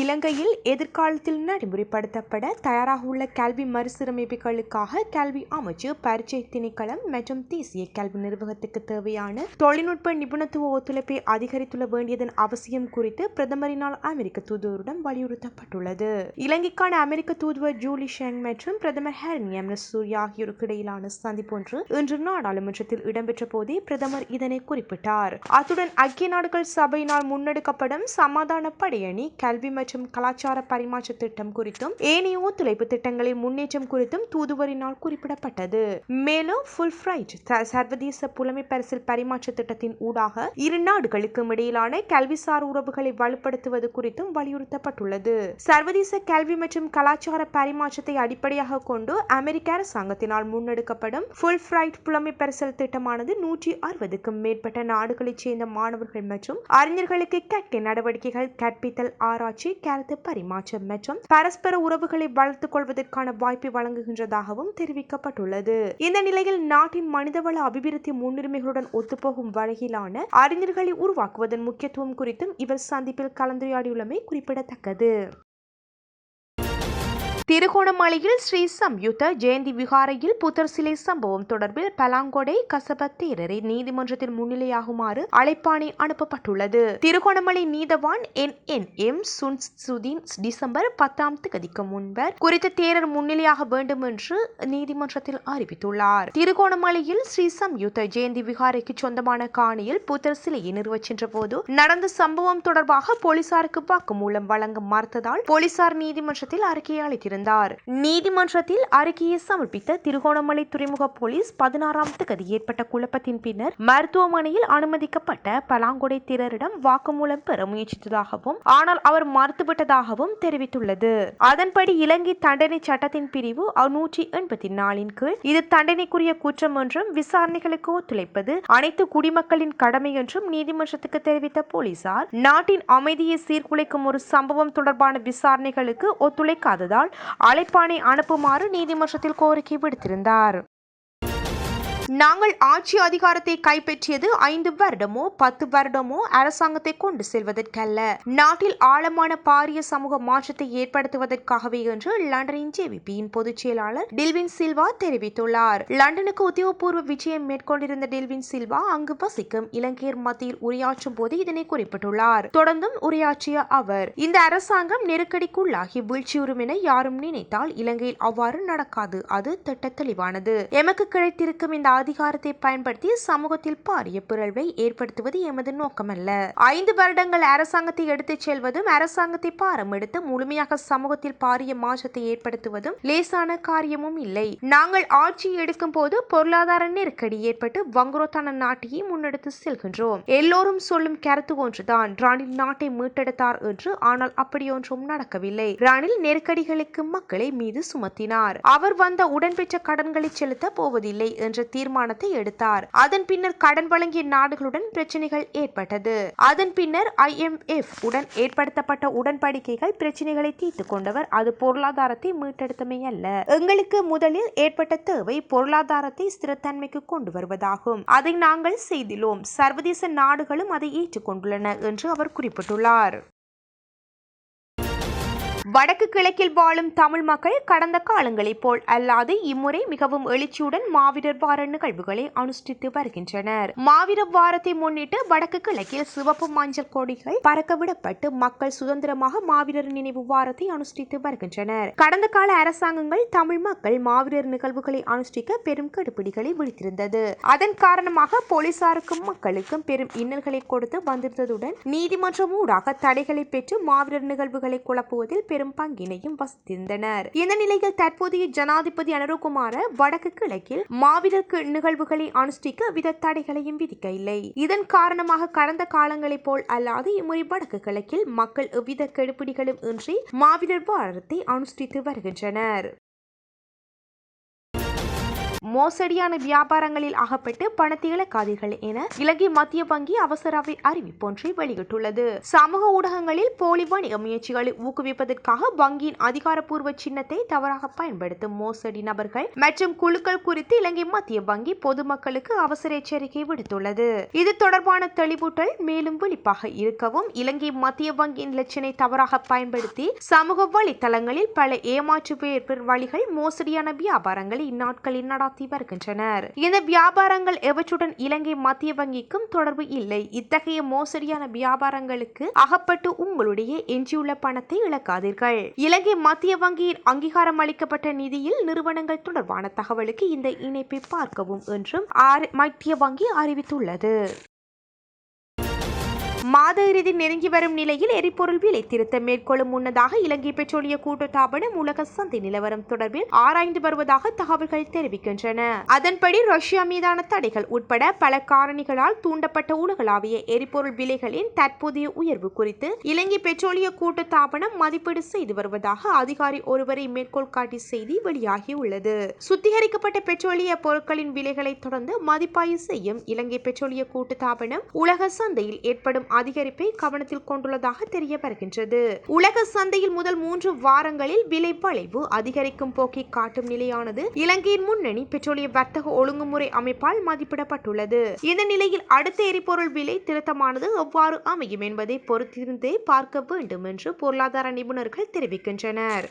இலங்கையில் எதிர்காலத்தில் நடைமுறைப்படுத்தப்பட தயாராக உள்ள கல்வி மறுசீரமைப்புகளுக்காக கல்வி அமைச்சு பரீட்சை திணைக்களம் மற்றும் தேசிய கல்வி நிர்வாகத்துக்கு தேவையான தொழில்நுட்ப நிபுணத்துவ ஒத்துழைப்பை அதிகரித்துள்ள வேண்டியதன் அவசியம் குறித்து பிரதமரினால் அமெரிக்க தூதுவரிடம் வலியுறுத்தப்பட்டுள்ளது. இலங்கைக்கான அமெரிக்க தூதுவர் ஜூலி ஷேங் மற்றும் பிரதமர் ஹேரன் எம்எஸ் சூர்யா ஆகியோருக்கு இடையிலான சந்திப்பு ஒன்று இன்று நாடாளுமன்றத்தில் இடம்பெற்ற போதே பிரதமர் இதனை குறிப்பிட்டார். அத்துடன் ஐக்கிய நாடுகள் சபையினால் முன்னெடுக்கப்படும் சமாதான படையணி கல்வி மற்றும் கலாச்சார பரிமாற்ற திட்டம் குறித்தும் ஏனைய ஒத்துழைப்பு திட்டங்களின் முன்னேற்றம் குறித்தும் தூதுவரினால் குறிப்பிடப்பட்டது. மேலும் ஃபுல் சர்வதேச புலமை பரிசில் பரிமாற்ற திட்டத்தின் ஊடாக இரு நாடுகளுக்கும் இடையிலான கல்விசார் உறவுகளை வலுப்படுத்துவது குறித்தும் வலியுறுத்தப்பட்டுள்ளது. சர்வதேச கல்வி மற்றும் கலாச்சார பரிமாற்றத்தை அடிப்படையாக கொண்டு அமெரிக்க அரசாங்கத்தினால் முன்னெடுக்கப்படும் ஃபுல் ஃபிரைட் புலமை பரிசல் திட்டமானது நூற்றி அறுபதுக்கும் மேற்பட்ட நாடுகளைச் சேர்ந்த மாணவர்கள் மற்றும் அறிஞர்களுக்கு கற்கை நடவடிக்கைகள் கற்பித்தல் ஆராய்ச்சி கருத்து பரிமாற்றம் மற்றும் பரஸ்பர உறவுகளை வளர்த்துக் கொள்வதற்கான வாய்ப்பை வழங்குகின்றதாகவும் தெரிவிக்கப்பட்டுள்ளது. இந்த நிலையில் நாட்டின் மனிதவள அபிவிருத்தி முன்னுரிமைகளுடன் ஒத்துப்போகும் வகையிலான அறிஞர்களை உருவாக்குவதன் முக்கியத்துவம் குறித்தும் இவர் சந்திப்பில் கலந்துரையாடியுள்ளமை குறிப்பிடத்தக்கது. திருகோணமலையில் ஸ்ரீ சம்யுத்த ஜெயந்தி விகாரையில் புத்தர் சிலை சம்பவம் தொடர்பில் பலாங்கொடை கசபத் தேரரை நீதிமன்றத்தில் முன்னிலையாகுமாறு அழைப்பாணை அனுப்பப்பட்டுள்ளது. திருகோணமலை நீதவான் என். என். எம். சுன் சுதீன் டிசம்பர் பத்தாம் தேதிக்கு முன்பர் குறித்த தேரர் முன்னிலையாக வேண்டும் என்று நீதிமன்றத்தில் அறிவித்துள்ளார். திருகோணமலையில் ஸ்ரீ சம்யுத்த ஜெயந்தி விகாரைக்கு சொந்தமான காணியில் புத்தர் சிலையை நிறுவச்சென்ற போது நடந்த சம்பவம் தொடர்பாக போலீசாருக்கு வாக்குமூலம் வழங்க மறுத்ததால் போலீசார் நீதிமன்றத்தில் அறிக்கை அளித்திருந்தார் நீதிமன்றத்தில் அறிக்கையை சமர்ப்பித்த திருகோணமலை துறைமுக போலீஸ் பதினாறாம் தேதி ஏற்பட்ட குழப்பத்தின் பின்னர் மருத்துவமனையில் அனுமதிக்கப்பட்ட பலாங்கொடை திரரிடம் வாக்குமூலம் பெற முயற்சித்ததாகவும் ஆனால் அவர் மறுத்துவிட்டதாகவும் தெரிவித்துள்ளது. அதன்படி இலங்கை தண்டனை சட்டத்தின் பிரிவு நூற்றி எண்பத்தி நாலின் கீழ் இது தண்டனைக்குரிய குற்றம் என்றும் விசாரணைகளுக்கு ஒத்துழைப்பது அனைத்து குடிமக்களின் கடமை என்றும் நீதிமன்றத்துக்கு தெரிவித்த போலீசார் நாட்டின் அமைதியை சீர்குலைக்கும் ஒரு சம்பவம் தொடர்பான விசாரணைகளுக்கு ஒத்துழைக்காததால் அழைப்பாணை அனுப்புமாறு நீதிமன்றத்தில் கோரிக்கை விடுத்திருந்தார். நாங்கள் ஆட்சி அதிகாரத்தை கைப்பற்றியது ஐந்து வருடமோ பத்து வருடமோ அரசாங்கத்தை கொண்டு செல்வதற்கல்ல. நாட்டில் ஆழமான பாரிய சமூக மாற்றத்தை ஏற்படுத்துவதற்காகவே என்று லண்டனின் ஜேவிபியின் பொதுச் செயலாளர் டில்வின் சில்வா தெரிவித்துள்ளார். லண்டனுக்கு உத்தியோகபூர்வ விஜயம் மேற்கொண்டிருந்த டில்வின் சில்வா அங்கு வசிக்கும் இலங்கையர் மத்தியில் உரையாற்றும் போது இதனை குறிப்பிட்டுள்ளார். தொடர்ந்தும் உரையாற்றிய அவர் இந்த அரசாங்கம் நெருக்கடிக்குள்ளாகி வீழ்ச்சியுறும் என யாரும் நினைத்தால் இலங்கையில் அவ்வாறு நடக்காது. அது திட்ட தெளிவானது. எமக்கு கிடைத்திருக்கும் இந்த அதிகாரத்தை பயன்படுத்தி சமூகத்தில் பாரிய பிறழ்வை ஏற்படுத்துவது எமது நோக்கமல்ல. ஐந்து வருடங்கள் அரசாங்கத்தை எடுத்துச் செல்வதும் அரசாங்கத்தை பாரம் எடுத்து முழுமையாக சமூகத்தில் பாரிய மாற்றத்தை ஏற்படுத்துவதும் லேசான காரியமும் இல்லை. நாங்கள் ஆட்சி எடுக்கும் போது பொருளாதார நெருக்கடி ஏற்பட்டு வங்குரோத்தான நாட்டையே முன்னெடுத்து செல்கின்றோம். எல்லோரும் சொல்லும் கருத்து ஒன்றுதான் ராணில் நாட்டை மீட்டெடுத்தார் என்று ஆனால் அப்படியொன்றும் நடக்கவில்லை. ராணில் நெருக்கடிகளுக்கு மக்களை மீது சுமத்தினார். அவர் வந்த உடன்பெற்ற கடன்களை செலுத்த போவதில்லை என்ற தீர்மானம் தீர்மானத்தை எடுத்தார். அதன் பின்னர் கடன் வழங்கிய நாடுகளுடன் பிரச்சனைகள் ஏற்பட்டது. அதன் பின்னர் ஐஎம்எஃப் உடன் ஏற்படுத்தப்பட்ட உடன்படிக்கைகள் பிரச்சனைகளை தீர்த்து கொண்டவர். அது பொருளாதாரத்தை மீட்டெடுத்தமை அல்ல. எங்களுக்கு முதலில் ஏற்பட்ட தேவை பொருளாதாரத்தை ஸ்திரத்தன்மைக்கு கொண்டு வருவதாகும். அதை நாங்கள் செய்துள்ளோம் சர்வதேச நாடுகளும் அதை ஏற்றுக்கொண்டுள்ளன என்று அவர் குறிப்பிட்டுள்ளார். வடக்கு கிழக்கில் வாழும் தமிழ் மக்கள் கடந்த காலங்களைப் போல் அல்லாது இம்முறை மிகவும் எழுச்சியுடன் மாவீரர் வார நிகழ்வுகளை அனுஷ்டித்து வருகின்றனர். மாவீரர் வாரத்தை முன்னிட்டு வடக்கு கிழக்கில் சிவப்பு மஞ்சள் கொடிகள் பறக்க விடப்பட்டு மக்கள் சுதந்திரமாக மாவீரர் நினைவு வாரத்தை அனுஷ்டித்து வருகின்றனர். கடந்த கால அரசாங்கங்கள் தமிழ் மக்கள் மாவீரர் நிகழ்வுகளை அனுஷ்டிக்க பெரும் கெடுபிடிகளை விடுத்திருந்தது. அதன் காரணமாக போலீசாருக்கும் மக்களுக்கும் பெரும் இன்னல்களை கொடுத்து வந்திருந்ததுடன் நீதிமன்றம் ஊடாக தடைகளை பெற்று மாவீரர் நிகழ்வுகளை குழப்புவதில் பெரும் பங்கினையும் வசித்திருந்தனர். இந்த நிலையில் தற்போதைய ஜனாதிபதி அனுரகுமார வடக்கு கிழக்கில் மாவீரருக்கு நிகழ்வுகளை அனுஷ்டிக்க வித தடைகளையும் விதிக்க இல்லை இதன் காரணமாக கடந்த காலங்களைப் போல் அல்லாது இம்முறை வடக்கு கிழக்கில் மக்கள் எவ்வித கெடுபிடிகளும் இன்றி மாவீரர் வாரத்தை அனுஷ்டித்து வருகின்றனர். மோசடியான வியாபாரங்களில் அகப்பட்டு பணத்தை இழக்காதீர்கள் என இலங்கை மத்திய வங்கி அவசரவை அறிவிப்பொன்றை வெளியிட்டுள்ளது. சமூக ஊடகங்களில் போலி வணிக முயற்சிகளை ஊக்குவிப்பதற்காக வங்கியின் அதிகாரப்பூர்வ சின்னத்தை தவறாக பயன்படுத்தும் மோசடி நபர்கள் மற்றும் குழுக்கள் குறித்து இலங்கை மத்திய வங்கி பொதுமக்களுக்கு அவசர எச்சரிக்கை விடுத்துள்ளது. இது தொடர்பான தெளிவூட்டல் மேலும் வெளிப்பாக இருக்கவும் இலங்கை மத்திய வங்கியின் இலச்சினை தவறாக பயன்படுத்தி சமூக வலைத்தளங்களில் பல ஏமாற்று பேர் வழிகள் மோசடியான வியாபாரங்களை இந்நாட்களில் நடத்தி வருகின்றனர். இந்த வியாபாரங்கள் எவற்றுடன் இலங்கை மத்திய வங்கிக்கும் தொடர்பு இல்லை. இத்தகைய மோசடியான வியாபாரங்களுக்கு அகப்பட்டு உங்களுடைய எஞ்சியுள்ள பணத்தை இழக்காதீர்கள். இலங்கை மத்திய வங்கியின் அங்கீகாரம் அளிக்கப்பட்ட நிதியில் நிறுவனங்கள் தொடர்பான தகவலுக்கு இந்த இணைப்பை பார்க்கவும் என்றும் மத்திய வங்கி அறிவித்துள்ளது. மாத இறுதி நெருங்கி வரும் நிலையில் எரிபொருள் விலை திருத்தம் மேற்கொள்ளும் முன்னதாக இலங்கை பெட்ரோலிய கூட்டுத்தாபனம் உலக சந்தை நிலவரம் தொடர்பில் ஆராய்ந்து வருவதாக தகவல்கள் தெரிவிக்கின்றன. அதன்படி ரஷ்யா மீதான தடைகள் உட்பட பல காரணிகளால் தூண்டப்பட்ட உலகளாவிய எரிபொருள் விலைகளின் தற்போதைய உயர்வு குறித்து இலங்கை பெட்ரோலிய கூட்டுத்தாபனம் மதிப்பீடு செய்து வருவதாக அதிகாரி ஒருவரை மேற்கோள் காட்டி செய்தி வெளியாகியுள்ளது. சுத்திகரிக்கப்பட்ட பெட்ரோலிய பொருட்களின் விலைகளை தொடர்ந்து மதிப்பாய்வு செய்யும் இலங்கை பெட்ரோலிய கூட்டுத்தாபனம் உலக சந்தையில் ஏற்படும் அதிகரிப்பை கவனத்தில் கொண்டுள்ளதாக தெரிய வருகின்றது உலக சந்தையில் முதல் மூன்று வாரங்களில் விலை வளைவு அதிகரிக்கும் போக்கை காட்டும் நிலையானது இலங்கையின் முன்னணி பெட்ரோலிய வர்த்தக ஒழுங்குமுறை அமைப்பால் மதிப்பிடப்பட்டுள்ளது. இந்த நிலையில் அடுத்த எரிபொருள் விலை திருத்தமானது எவ்வாறு அமையும் என்பதை பொறுத்திருந்தே பார்க்க வேண்டும் என்று பொருளாதார நிபுணர்கள் தெரிவிக்கின்றனர்.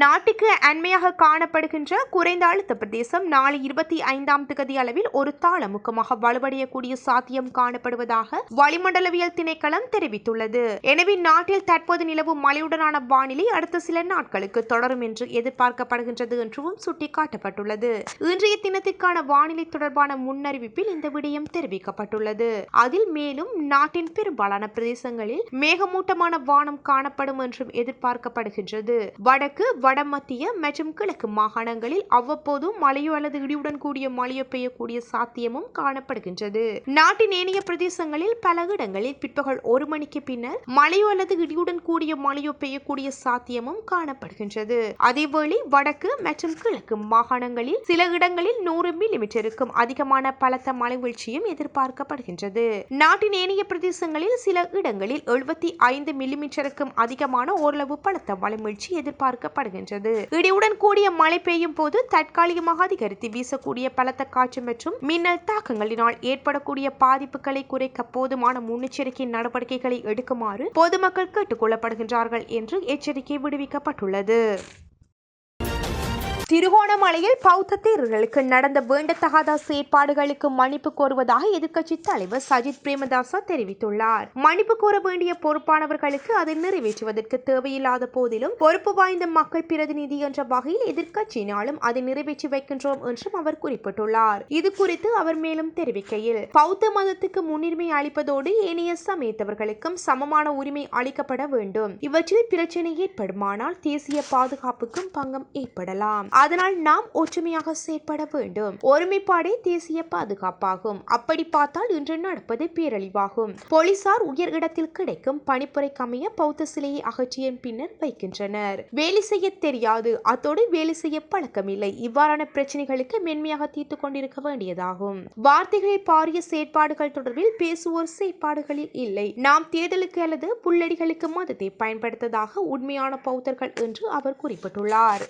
நாட்டுக்கு அண்மையாக காணப்படுகின்ற குறைந்த அழுத்த பிரதேசம் நாளை இருபத்தி ஐந்தாம் திகதி அளவில் ஒரு தாளமுக்கமாக வலுவடையக்கூடிய சாத்தியம் காணப்படுவதாக வளிமண்டலவியல் திணைக்களம் தெரிவித்துள்ளது. எனவே நாட்டில் தற்போது நிலவும் மழையுடனான வானிலை அடுத்த சில நாட்களுக்கு தொடரும் என்று எதிர்பார்க்கப்படுகின்றது என்றும் சுட்டிக்காட்டப்பட்டுள்ளது. இன்றைய தினத்திற்கான வானிலை தொடர்பான முன்னறிவிப்பில் இந்த விடயம் தெரிவிக்கப்பட்டுள்ளது. அதில் மேலும் நாட்டின் பெரும்பாலான பிரதேசங்களில் மேகமூட்டமான வானம் காணப்படும் என்றும் எதிர்பார்க்கப்படுகின்றது. வடக்கு வடமத்திய மற்றும் கிழக்கு மாகாணங்களில் அவ்வப்போது மழையோ அல்லது இடியுடன் கூடிய மழையோ பெய்யக்கூடிய சாத்தியமும் காணப்படுகின்றது. நாட்டின் ஏனைய பிரதேசங்களில் பல இடங்களில் பிற்பகல் ஒரு மணிக்கு பின்னர் மழையோ அல்லது இடியுடன் கூடிய மழையோ பெய்யக்கூடிய சாத்தியமும் காணப்படுகின்றது. அதேவேளை வடக்கு மற்றும் கிழக்கு மாகாணங்களில் சில இடங்களில் நூறு மில்லிமீட்டருக்கும் அதிகமான பலத்த மழை வீழ்ச்சியும் எதிர்பார்க்கப்படுகின்றது. நாட்டின் ஏனைய பிரதேசங்களில் சில இடங்களில் எழுபத்தி ஐந்து மில்லிமீட்டருக்கும் அதிகமான ஓரளவு பலத்த மழை வீழ்ச்சி காணப்படுகின்றது. இடியுடன் கூடிய மழை பெய்யும் போது தற்காலிகமாக அதிகரித்து வீசக்கூடிய பலத்த காற்று மற்றும் மின்னல் தாக்கங்களினால் ஏற்படக்கூடிய பாதிப்புகளை குறைக்க போதுமான முன்னெச்சரிக்கை நடவடிக்கைகளை எடுக்குமாறு பொதுமக்கள் கேட்டுக் கொள்ளப்படுகின்றார்கள் என்று எச்சரிக்கை விடுவிக்கப்பட்டுள்ளது. திருகோணமலையில் பௌத்த தேரர்களுக்கு நடந்த வேண்டத்தகாத செயற்பாடுகளுக்கு மன்னிப்பு கோருவதாக எதிர்க்கட்சி தலைவர் சஜித் பிரேமதாச தெரிவித்துள்ளார். மன்னிப்பு கோர வேண்டிய பொறுப்பானவர்களுக்கு அதை நிறைவேற்றுவதற்கு தேவையில்லாத போதிலும் பொறுப்பு வாய்ந்த மக்கள் பிரதிநிதி என்ற வகையில் எதிர்க்கட்சியினாலும் அதை நிறைவேற்றி வைக்கின்றோம் என்றும் அவர் குறிப்பிட்டுள்ளார். இது குறித்து அவர் மேலும் தெரிவிக்கையில் பௌத்த மதத்துக்கு முன்னுரிமை அளிப்பதோடு ஏனைய சமயத்தவர்களுக்கும் சமமான உரிமை அளிக்கப்பட வேண்டும். இவற்றில் பிரச்சனை ஏற்படுமானால் தேசிய பாதுகாப்புக்கும் பங்கம் ஏற்படலாம். அதனால் நாம் ஒற்றுமையாக செயற்பட வேண்டும். ஒருமைப்பாடே தேசிய பாதுகாப்பாகும். அப்படி பார்த்தால் இன்று நடப்பது பேரழிவாகும். போலீசார் உயர் இடத்தில் கிடைக்கும் பணிப்புரைக்கமைய பௌத்த சிலையை அகற்றிய பின்னர் வைக்கின்றனர். வேலை செய்ய தெரியாது. அத்தோடு வேலை செய்ய பழக்கமில்லை. இவ்வாறான பிரச்சனைகளுக்கு மென்மையாக தீர்த்து கொண்டிருக்க வேண்டியதாகும். வார்த்தைகளை பாரிய செயற்பாடுகள் தொடர்பில் பேசுவோர் செயற்பாடுகளில் இல்லை. நாம் தேர்தலுக்கு அல்லது புல்லடிகளுக்கு மதத்தை பயன்படுத்ததாக உண்மையான பௌத்தர்கள் என்று அவர் குறிப்பிட்டுள்ளார்.